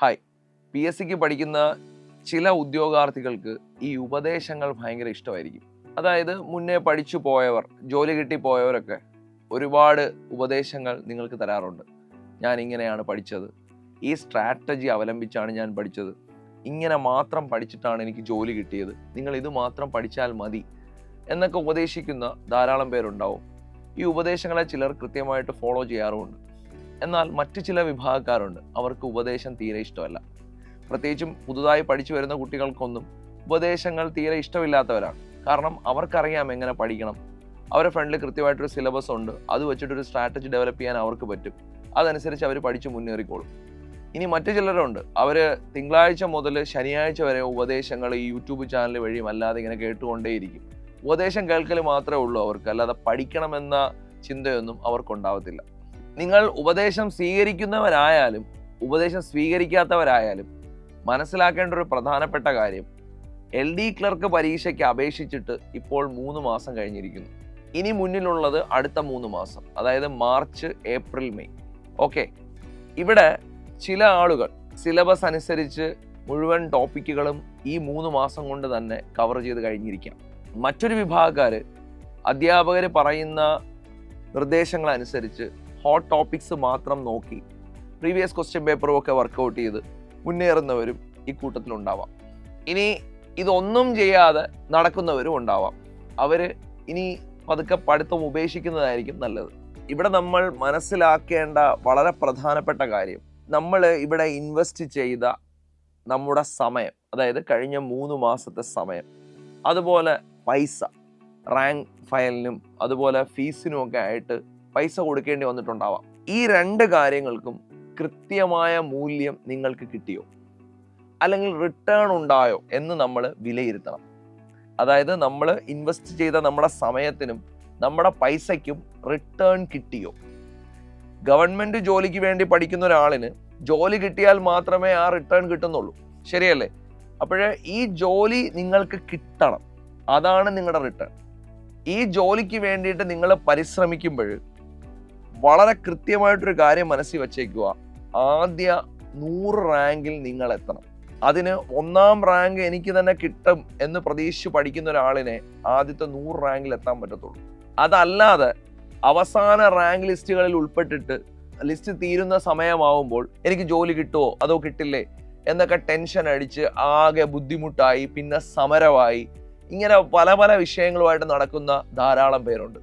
Hi P S സിക്ക് പഠിക്കുന്ന ചില ഉദ്യോഗാർത്ഥികൾക്ക് ഈ ഉപദേശങ്ങൾ ഭയങ്കര ഇഷ്ടമായിരിക്കും. അതായത് മുന്നേ പഠിച്ചു പോയവർ ജോലി കിട്ടി പോയവരൊക്കെ ഒരുപാട് ഉപദേശങ്ങൾ നിങ്ങൾക്ക് തരാറുണ്ട്. ഞാൻ ഇങ്ങനെയാണ് പഠിച്ചത്. ഈ സ്ട്രാറ്റജി അവലംബിച്ചാണ് ഞാൻ പഠിച്ചത്. ഇങ്ങനെ മാത്രം പഠിച്ചിട്ടാണ് എനിക്ക് ജോലി കിട്ടിയത്. നിങ്ങൾ ഇത് മാത്രം പഠിച്ചാൽ മതി എന്നൊക്കെ ഉപദേശിക്കുന്ന ധാരാളം പേരുണ്ടാവും. ഈ ഉപദേശങ്ങളെ ചിലർ കൃത്യമായിട്ട് ഫോളോ ചെയ്യാറുമുണ്ട്. എന്നാൽ മറ്റു ചില വിഭാഗക്കാരുണ്ട്. അവർക്ക് ഉപദേശം തീരെ ഇഷ്ടമല്ല. പ്രത്യേകിച്ചും പുതുതായി പഠിച്ചു വരുന്ന കുട്ടികൾക്കൊന്നും ഉപദേശങ്ങൾ തീരെ ഇഷ്ടമില്ലാത്തവരാണ്. കാരണം അവർക്കറിയാം എങ്ങനെ പഠിക്കണം. അവരുടെ ഫ്രണ്ടിൽ കൃത്യമായിട്ടൊരു സിലബസ് ഉണ്ട്. അത് വെച്ചിട്ടൊരു സ്ട്രാറ്റജി ഡെവലപ്പ് ചെയ്യാൻ അവർക്ക് പറ്റും. അതനുസരിച്ച് അവർ പഠിച്ചു മുന്നേറിക്കോളും. ഇനി മറ്റു ചിലരുണ്ട്. അവർ തിങ്കളാഴ്ച മുതൽ ശനിയാഴ്ച വരെ ഉപദേശങ്ങൾ ഈ യൂട്യൂബ് ചാനൽ വഴിയും അല്ലാതെ ഇങ്ങനെ കേട്ടുകൊണ്ടേയിരിക്കും. ഉപദേശം കേൾക്കൽ മാത്രമേ ഉള്ളൂ അവർക്ക്. അല്ലാതെ പഠിക്കണമെന്ന ചിന്തയൊന്നും അവർക്കുണ്ടാവത്തില്ല. നിങ്ങൾ ഉപദേശം സ്വീകരിക്കുന്നവരായാലും ഉപദേശം സ്വീകരിക്കാത്തവരായാലും മനസ്സിലാക്കേണ്ട ഒരു പ്രധാനപ്പെട്ട കാര്യം എൽ ഡി ക്ലർക്ക് പരീക്ഷയ്ക്ക് അപേക്ഷിച്ചിട്ട് ഇപ്പോൾ മൂന്ന് മാസം കഴിഞ്ഞിരിക്കുന്നു. ഇനി മുന്നിലുള്ളത് അടുത്ത മൂന്ന് മാസം അതായത് മാർച്ച് ഏപ്രിൽ മെയ്. ഓക്കെ. ഇവിടെ ചില ആളുകൾ സിലബസ് അനുസരിച്ച് മുഴുവൻ ടോപ്പിക്കുകളും ഈ മൂന്ന് മാസം കൊണ്ട് തന്നെ കവർ ചെയ്ത് കഴിഞ്ഞിരിക്കാം മറ്റൊരു വിഭാഗക്കാർ അധ്യാപകർ പറയുന്ന നിർദ്ദേശങ്ങൾ അനുസരിച്ച് ഹോട്ട് ടോപ്പിക്സ് മാത്രം നോക്കി പ്രീവിയസ് ക്വസ്റ്റ്യൻ പേപ്പറും ഒക്കെ വർക്കൗട്ട് ചെയ്ത് മുന്നേറുന്നവരും ഈ കൂട്ടത്തിലുണ്ടാവാം ഇനി ഇതൊന്നും ചെയ്യാതെ നടക്കുന്നവരും ഉണ്ടാവാം. അവർ ഇനി പതുക്കെ പഠിത്തം ഉപേക്ഷിക്കുന്നതായിരിക്കും നല്ലത്. ഇവിടെ നമ്മൾ മനസ്സിലാക്കേണ്ട വളരെ പ്രധാനപ്പെട്ട കാര്യം നമ്മൾ ഇവിടെ ഇൻവെസ്റ്റ് ചെയ്ത നമ്മുടെ സമയം അതായത് കഴിഞ്ഞ മൂന്ന് മാസത്തെ സമയം അതുപോലെ പൈസ റാങ്ക് ഫയലിനും അതുപോലെ ഫീസിനും ഒക്കെ ആയിട്ട് പൈസ കൊടുക്കേണ്ടി വന്നിട്ടുണ്ടാവാം. ഈ രണ്ട് കാര്യങ്ങൾക്കും കൃത്യമായ മൂല്യം നിങ്ങൾക്ക് കിട്ടിയോ? അല്ലെങ്കിൽ റിട്ടേൺ ഉണ്ടായോ എന്ന് നമ്മൾ വിലയിരുത്തണം. അതായത് നമ്മൾ ഇൻവെസ്റ്റ് ചെയ്ത നമ്മുടെ സമയത്തിനും നമ്മുടെ പൈസയ്ക്കും റിട്ടേൺ കിട്ടിയോ? ഗവൺമെന്റ് ജോലിക്ക് വേണ്ടി പഠിക്കുന്ന ഒരാളിന് ജോലി കിട്ടിയാൽ മാത്രമേ ആ റിട്ടേൺ കിട്ടുന്നുള്ളൂ. ശരിയല്ലേ? അപ്പോഴേ ഈ ജോലി നിങ്ങൾക്ക് കിട്ടണം. അതാണ് നിങ്ങളുടെ റിട്ടേൺ ഈ ജോലിക്ക് വേണ്ടിയിട്ട് നിങ്ങൾ പരിശ്രമിക്കുമ്പോൾ വളരെ കൃത്യമായിട്ടൊരു കാര്യം മനസ്സിൽ വച്ചേക്കുക. ആദ്യ നൂറ് റാങ്കിൽ നിങ്ങൾ എത്തണം. അതിന് ഒന്നാം റാങ്ക് എനിക്ക് തന്നെ കിട്ടും എന്ന് പ്രതീക്ഷിച്ച് പഠിക്കുന്ന ഒരാളിനെ ആദ്യത്തെ നൂറ് റാങ്കിൽ എത്താൻ പറ്റത്തുള്ളൂ. അതല്ലാതെ അവസാന റാങ്ക് ലിസ്റ്റുകളിൽ ഉൾപ്പെട്ടിട്ട് ലിസ്റ്റ് തീരുന്ന സമയമാവുമ്പോൾ എനിക്ക് ജോലി കിട്ടുമോ അതോ കിട്ടില്ലേ? എന്നൊക്കെ ടെൻഷൻ അടിച്ച് ആകെ ബുദ്ധിമുട്ടായി പിന്നെ സമരമായി. ഇങ്ങനെ പല പല വിഷയങ്ങളുമായിട്ട് നടക്കുന്ന ധാരാളം പേരുണ്ട്.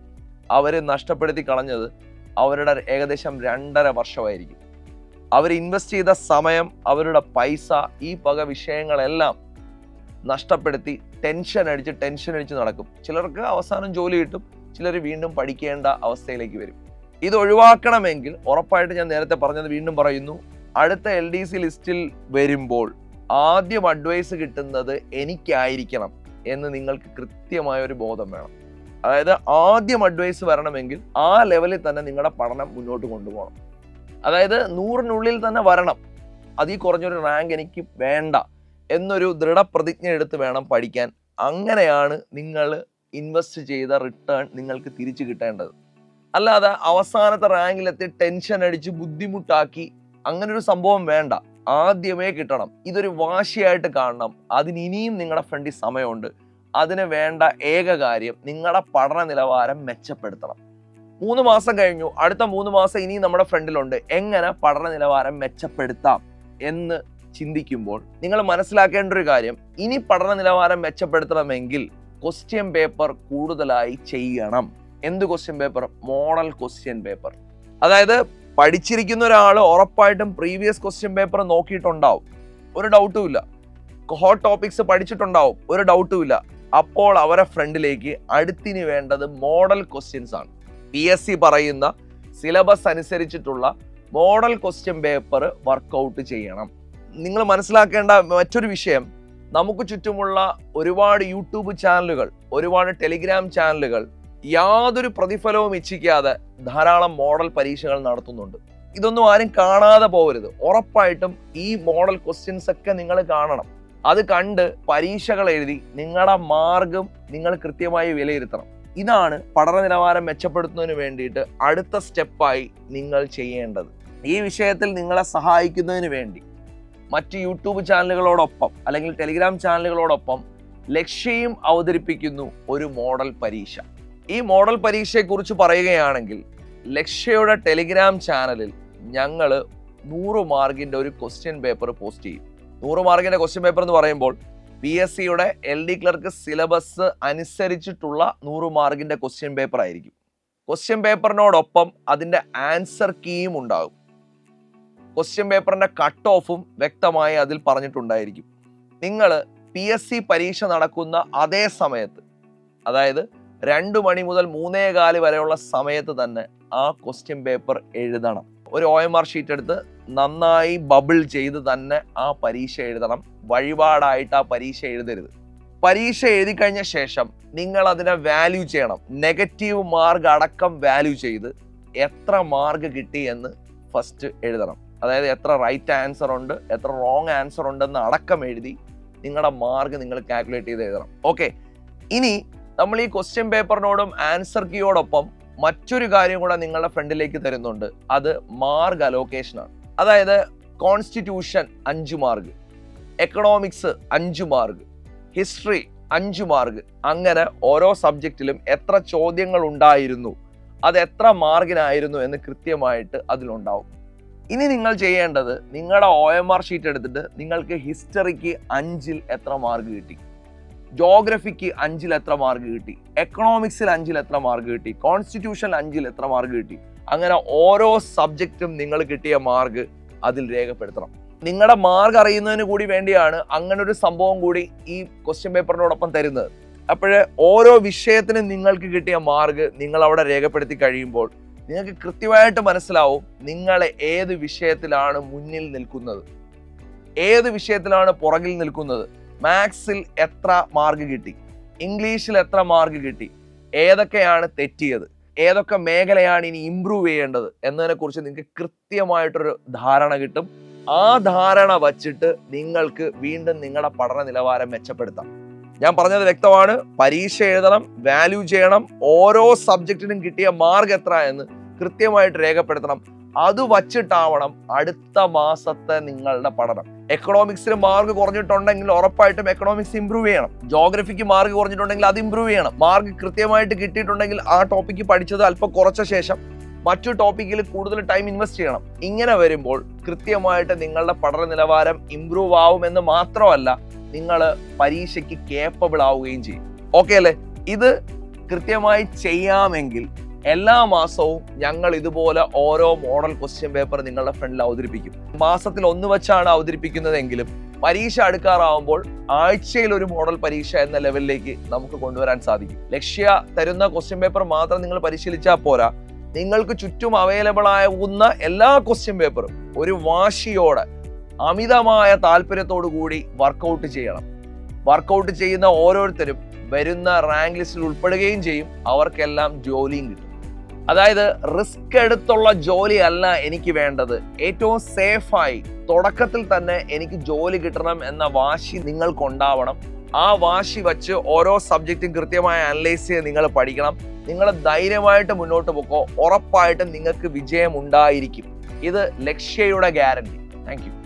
അവർ നഷ്ടപ്പെടുത്തി കളഞ്ഞത് അവരുടെ ഏകദേശം രണ്ടര വർഷമായിരിക്കും. അവർ ഇൻവെസ്റ്റ് ചെയ്ത സമയം അവരുടെ പൈസ ഈ പക വിഷയങ്ങളെല്ലാം നഷ്ടപ്പെടുത്തി ടെൻഷൻ അടിച്ച് ടെൻഷൻ അടിച്ച് നടക്കും. ചിലർക്ക് അവസാനം ജോലി കിട്ടും ചിലർ വീണ്ടും പഠിക്കേണ്ട അവസ്ഥയിലേക്ക് വരും. ഇത് ഒഴിവാക്കണമെങ്കിൽ ഉറപ്പായിട്ട് ഞാൻ നേരത്തെ പറഞ്ഞത് വീണ്ടും പറയുന്നു അടുത്ത എൽ ഡി സി ലിസ്റ്റിൽ വരുമ്പോൾ ആദ്യം അഡ്വൈസ് കിട്ടുന്നത് എനിക്കായിരിക്കണം എന്ന് നിങ്ങൾക്ക് കൃത്യമായ ഒരു ബോധം വേണം. അതായത് ആദ്യം അഡ്വൈസ് വരണമെങ്കിൽ ആ ലെവലിൽ തന്നെ നിങ്ങളുടെ പഠനം മുന്നോട്ട് കൊണ്ടുപോകണം. അതായത് നൂറിനുള്ളിൽ തന്നെ വരണം. അതിൽ കുറഞ്ഞൊരു റാങ്ക് എനിക്ക് വേണ്ട എന്നൊരു ദൃഢപ്രതിജ്ഞ എടുത്ത് വേണം പഠിക്കാൻ. അങ്ങനെയാണ് നിങ്ങൾ ഇൻവെസ്റ്റ് ചെയ്ത റിട്ടേൺ നിങ്ങൾക്ക് തിരിച്ചു കിട്ടേണ്ടത്. അല്ലാതെ അവസാനത്തെ റാങ്കിലെത്തി ടെൻഷൻ അടിച്ച് ബുദ്ധിമുട്ടാക്കി അങ്ങനെ ഒരു സംഭവം വേണ്ട. ആദ്യമേ കിട്ടണം. ഇതൊരു വാശിയായിട്ട് കാണണം. അതിന് ഇനിയും നിങ്ങളുടെ ഫ്രണ്ടിൽ സമയമുണ്ട്. അതിന് വേണ്ട ഏക കാര്യം നിങ്ങളുടെ പഠന നിലവാരം മെച്ചപ്പെടുത്തണം. മൂന്ന് മാസം കഴിഞ്ഞു. അടുത്ത മൂന്ന് മാസം ഇനി നമ്മുടെ ഫ്രണ്ടിലുണ്ട്. എങ്ങനെ പഠന നിലവാരം മെച്ചപ്പെടുത്താം എന്ന് ചിന്തിക്കുമ്പോൾ നിങ്ങൾ മനസ്സിലാക്കേണ്ട ഒരു കാര്യം ഇനി പഠന നിലവാരം മെച്ചപ്പെടുത്തണമെങ്കിൽ ക്വസ്റ്റ്യൻ പേപ്പർ കൂടുതലായി ചെയ്യണം. എന്ത് question paper model question paper അതായത് പഠിച്ചിരിക്കുന്ന ഒരാൾ ഉറപ്പായിട്ടും പ്രീവിയസ് ക്വസ്റ്റ്യൻ പേപ്പർ നോക്കിയിട്ടുണ്ടാവും. ഒരു ഡൗട്ടും ഇല്ല. ഹോട്ട് ടോപ്പിക്സ് പഠിച്ചിട്ടുണ്ടാവും. ഒരു ഡൗട്ടും ഇല്ല. അപ്പോൾ അവരെ ഫ്രണ്ടിലേക്ക് അടുത്തിന് വേണ്ടത് മോഡൽ ക്വസ്റ്റ്യൻസ് ആണ്. പി എസ് സി പറയുന്ന സിലബസ് അനുസരിച്ചിട്ടുള്ള model question paper work out ചെയ്യണം. നിങ്ങൾ മനസ്സിലാക്കേണ്ട മറ്റൊരു വിഷയം നമുക്ക് ചുറ്റുമുള്ള ഒരുപാട് യൂട്യൂബ് ചാനലുകൾ ഒരുപാട് ടെലിഗ്രാം ചാനലുകൾ യാതൊരു പ്രതിഫലവും ഇച്ഛിക്കാതെ ധാരാളം മോഡൽ പരീക്ഷകൾ നടത്തുന്നുണ്ട്. ഇതൊന്നും ആരും കാണാതെ പോകരുത് ഉറപ്പായിട്ടും ഈ മോഡൽ ക്വസ്റ്റ്യൻസ് ഒക്കെ നിങ്ങൾ കാണണം. അത് കണ്ട് പരീക്ഷകൾ എഴുതി നിങ്ങളുടെ മാർഗം നിങ്ങൾ കൃത്യമായി വിലയിരുത്തണം. ഇതാണ് പഠന നിലവാരം മെച്ചപ്പെടുത്തുന്നതിന് വേണ്ടിയിട്ട് അടുത്ത സ്റ്റെപ്പായി നിങ്ങൾ ചെയ്യേണ്ടത്. ഈ വിഷയത്തിൽ നിങ്ങളെ സഹായിക്കുന്നതിന് വേണ്ടി മറ്റ് യൂട്യൂബ് ചാനലുകളോടൊപ്പം അല്ലെങ്കിൽ ടെലിഗ്രാം ചാനലുകളോടൊപ്പം ലക്ഷ്യയും അവതരിപ്പിക്കുന്നു ഒരു മോഡൽ പരീക്ഷ. ഈ മോഡൽ പരീക്ഷയെക്കുറിച്ച് പറയുകയാണെങ്കിൽ ലക്ഷ്യയുടെ ടെലിഗ്രാം ചാനലിൽ ഞങ്ങൾ നൂറ് മാർക്കിന്റെ ഒരു ക്വസ്റ്റ്യൻ പേപ്പർ പോസ്റ്റ് ചെയ്യും. നൂറ് മാർക്കിന്റെ ക്വസ്റ്റ്യൻ പേപ്പർ എന്ന് പറയുമ്പോൾ പി എസ് സിയുടെ എൽ ഡി ക്ലർക്ക് സിലബസ് അനുസരിച്ചിട്ടുള്ള നൂറ് മാർക്കിന്റെ ക്വസ്റ്റ്യൻ പേപ്പർ ആയിരിക്കും. ക്വസ്റ്റ്യൻ പേപ്പറിനോടൊപ്പം അതിന്റെ ആൻസർ കീയും ഉണ്ടാകും. ക്വസ്റ്റ്യൻ പേപ്പറിന്റെ കട്ട് ഓഫും വ്യക്തമായി അതിൽ പറഞ്ഞിട്ടുണ്ടായിരിക്കും. നിങ്ങൾ പി എസ് സി പരീക്ഷ നടക്കുന്ന അതേ സമയത്ത് അതായത് രണ്ട് മണി മുതൽ മൂന്നേ കാൽ വരെയുള്ള സമയത്ത് തന്നെ ആ ക്വസ്റ്റ്യൻ പേപ്പർ എഴുതണം. ഒരു ഒ എം ആർ ഷീറ്റ് എടുത്ത് നന്നായി ബബിൾ ചെയ്ത് തന്നെ ആ പരീക്ഷ എഴുതണം. വഴിപാടായിട്ട് ആ പരീക്ഷ എഴുതരുത്. പരീക്ഷ എഴുതി കഴിഞ്ഞ ശേഷം നിങ്ങൾ അതിനെ വാല്യൂ ചെയ്യണം. നെഗറ്റീവ് മാർക്ക് അടക്കം വാല്യൂ ചെയ്ത് എത്ര മാർക്ക് കിട്ടി എന്ന് ഫസ്റ്റ് എഴുതണം. അതായത് എത്ര റൈറ്റ് ആൻസർ ഉണ്ട് എത്ര റോങ് ആൻസർ ഉണ്ടെന്ന് അടക്കം എഴുതി നിങ്ങളുടെ മാർക്ക് നിങ്ങൾ കാൽക്കുലേറ്റ് ചെയ്ത് എഴുതണം. ഓക്കെ ഇനി നമ്മൾ ഈ ക്വസ്റ്റ്യൻ പേപ്പറിനോടും ആൻസർ കീയോടൊപ്പം മറ്റൊരു കാര്യം കൂടെ നിങ്ങളുടെ ഫ്രണ്ടിലേക്ക് തരുന്നുണ്ട്. അത് മാർക്ക് അലോക്കേഷൻ ആണ്. അതായത് കോൺസ്റ്റിറ്റ്യൂഷൻ അഞ്ച് മാർക്ക് എക്കണോമിക്സ് അഞ്ച് മാർക്ക് ഹിസ്റ്ററി അഞ്ച് മാർക്ക് അങ്ങനെ ഓരോ സബ്ജക്റ്റിലും എത്ര ചോദ്യങ്ങൾ ഉണ്ടായിരുന്നു അത് എത്ര മാർക്കിനായിരുന്നു എന്ന് കൃത്യമായിട്ട് അതിലുണ്ടാവും. ഇനി നിങ്ങൾ ചെയ്യേണ്ടത് നിങ്ങളുടെ ഒ എം ആർ ഷീറ്റ് എടുത്തിട്ട് നിങ്ങൾക്ക് ഹിസ്റ്ററിക്ക് അഞ്ചിൽ എത്ര മാർക്ക് കിട്ടി ജോഗ്രഫിക്ക് അഞ്ചിൽ എത്ര മാർക്ക് കിട്ടി എക്കണോമിക്സിൽ അഞ്ചിൽ എത്ര മാർക്ക് കിട്ടി കോൺസ്റ്റിറ്റ്യൂഷൻ അഞ്ചിൽ എത്ര മാർക്ക് കിട്ടി അങ്ങനെ ഓരോ സബ്ജക്റ്റും നിങ്ങൾ കിട്ടിയ മാർക്ക് അതിൽ രേഖപ്പെടുത്തണം. നിങ്ങളുടെ മാർക്ക് അറിയുന്നതിന് കൂടി വേണ്ടിയാണ് അങ്ങനെ ഒരു സംഭവം കൂടി ഈ ക്വസ്റ്റ്യൻ പേപ്പറിനോടൊപ്പം തരുന്നത്. അപ്പോഴേ ഓരോ വിഷയത്തിനും നിങ്ങൾക്ക് കിട്ടിയ മാർക്ക് നിങ്ങൾ അവിടെ രേഖപ്പെടുത്തി കഴിയുമ്പോൾ നിങ്ങൾക്ക് കൃത്യമായിട്ട് മനസ്സിലാവും നിങ്ങൾ ഏത് വിഷയത്തിലാണ് മുന്നിൽ നിൽക്കുന്നത്. ഏത് വിഷയത്തിലാണ് പുറകിൽ നിൽക്കുന്നത്. മാത്സിൽ എത്ര മാർക്ക് കിട്ടി? ഇംഗ്ലീഷിൽ എത്ര മാർക്ക് കിട്ടി? ഏതൊക്കെയാണ് തെറ്റിയത്? ഏതൊക്കെ മേഖലയാണ് ഇനി ഇമ്പ്രൂവ് ചെയ്യേണ്ടത് എന്നതിനെ കുറിച്ച് നിങ്ങൾക്ക് കൃത്യമായിട്ടൊരു ധാരണ കിട്ടും. ആ ധാരണ വച്ചിട്ട് നിങ്ങൾക്ക് വീണ്ടും നിങ്ങളുടെ പഠന നിലവാരം മെച്ചപ്പെടുത്താം. ഞാൻ പറഞ്ഞത് വ്യക്തമാണ്. പരീക്ഷ എഴുതണം വാല്യൂ ചെയ്യണം ഓരോ സബ്ജക്റ്റിനും കിട്ടിയ മാർക്ക് എത്ര എന്ന് കൃത്യമായിട്ട് രേഖപ്പെടുത്തണം. അത് വച്ചിട്ടാവണം അടുത്ത മാസത്തെ നിങ്ങളുടെ പഠനം. എക്കണോമിക്സിന് മാർക്ക് കുറഞ്ഞിട്ടുണ്ടെങ്കിൽ ഉറപ്പായിട്ടും എക്കണോമിക്സ് ഇംപ്രൂവ് ചെയ്യണം. ജോഗ്രഫിക്ക് മാർക്ക് കുറഞ്ഞിട്ടുണ്ടെങ്കിൽ അത് ഇംപ്രൂവ് ചെയ്യണം. മാർക്ക് കൃത്യമായിട്ട് കിട്ടിയിട്ടുണ്ടെങ്കിൽ ആ ടോപ്പിക്ക് പഠിച്ചത് അല്പം കുറച്ച ശേഷം മറ്റു ടോപ്പിക്കിൽ കൂടുതൽ ടൈം ഇൻവെസ്റ്റ് ചെയ്യണം. ഇങ്ങനെ വരുമ്പോൾ കൃത്യമായിട്ട് നിങ്ങളുടെ പഠന നിലവാരം ഇംപ്രൂവ് ആവുമെന്ന് മാത്രമല്ല നിങ്ങൾ പരീക്ഷയ്ക്ക് കേപ്പബിൾ ആവുകയും ചെയ്യും. ഓക്കെ അല്ലേ? ഇത് കൃത്യമായി ചെയ്യാമെങ്കിൽ എല്ലാ മാസവും ഞങ്ങൾ ഇതുപോലെ ഓരോ മോഡൽ ക്വസ്റ്റ്യൻ പേപ്പർ നിങ്ങളുടെ ഫ്രണ്ടിൽ അവതരിപ്പിക്കും. മാസത്തിൽ ഒന്ന് വെച്ചാണ് അവതരിപ്പിക്കുന്നതെങ്കിലും പരീക്ഷ അടുക്കാറാവുമ്പോൾ ആഴ്ചയിൽ ഒരു മോഡൽ പരീക്ഷ എന്ന ലെവലിലേക്ക് നമുക്ക് കൊണ്ടുവരാൻ സാധിക്കും. ലക്ഷ്യ തരുന്ന ക്വസ്റ്റ്യൻ പേപ്പർ മാത്രം നിങ്ങൾ പരിശീലിച്ചാൽ പോരാ. നിങ്ങൾക്ക് ചുറ്റും അവൈലബിൾ ആകുന്ന എല്ലാ ക്വസ്റ്റ്യൻ പേപ്പറും ഒരു വാശിയോടെ അമിതമായ താല്പര്യത്തോടു കൂടി വർക്കൗട്ട് ചെയ്യണം. വർക്കൗട്ട് ചെയ്യുന്ന ഓരോരുത്തരും വരുന്ന റാങ്ക് ലിസ്റ്റിൽ ഉൾപ്പെടുകയും ചെയ്യും. അവർക്കെല്ലാം ജോലിയും കിട്ടും. അതായത് റിസ്ക് എടുത്തുള്ള ജോലി അല്ല എനിക്ക് വേണ്ടത്. ഏറ്റവും സേഫായി തുടക്കത്തിൽ തന്നെ എനിക്ക് ജോലി കിട്ടണം എന്ന വാശി നിങ്ങൾക്കുണ്ടാവണം. ആ വാശി വച്ച് ഓരോ സബ്ജക്റ്റും കൃത്യമായി അനലൈസ് ചെയ്ത് നിങ്ങൾ പഠിക്കണം. നിങ്ങൾ ധൈര്യമായിട്ട് മുന്നോട്ട് പോക്കോ. ഉറപ്പായിട്ടും നിങ്ങൾക്ക് വിജയം ഉണ്ടായിരിക്കും ഇത് ലക്ഷ്യയുടെ ഗ്യാരണ്ടി. താങ്ക്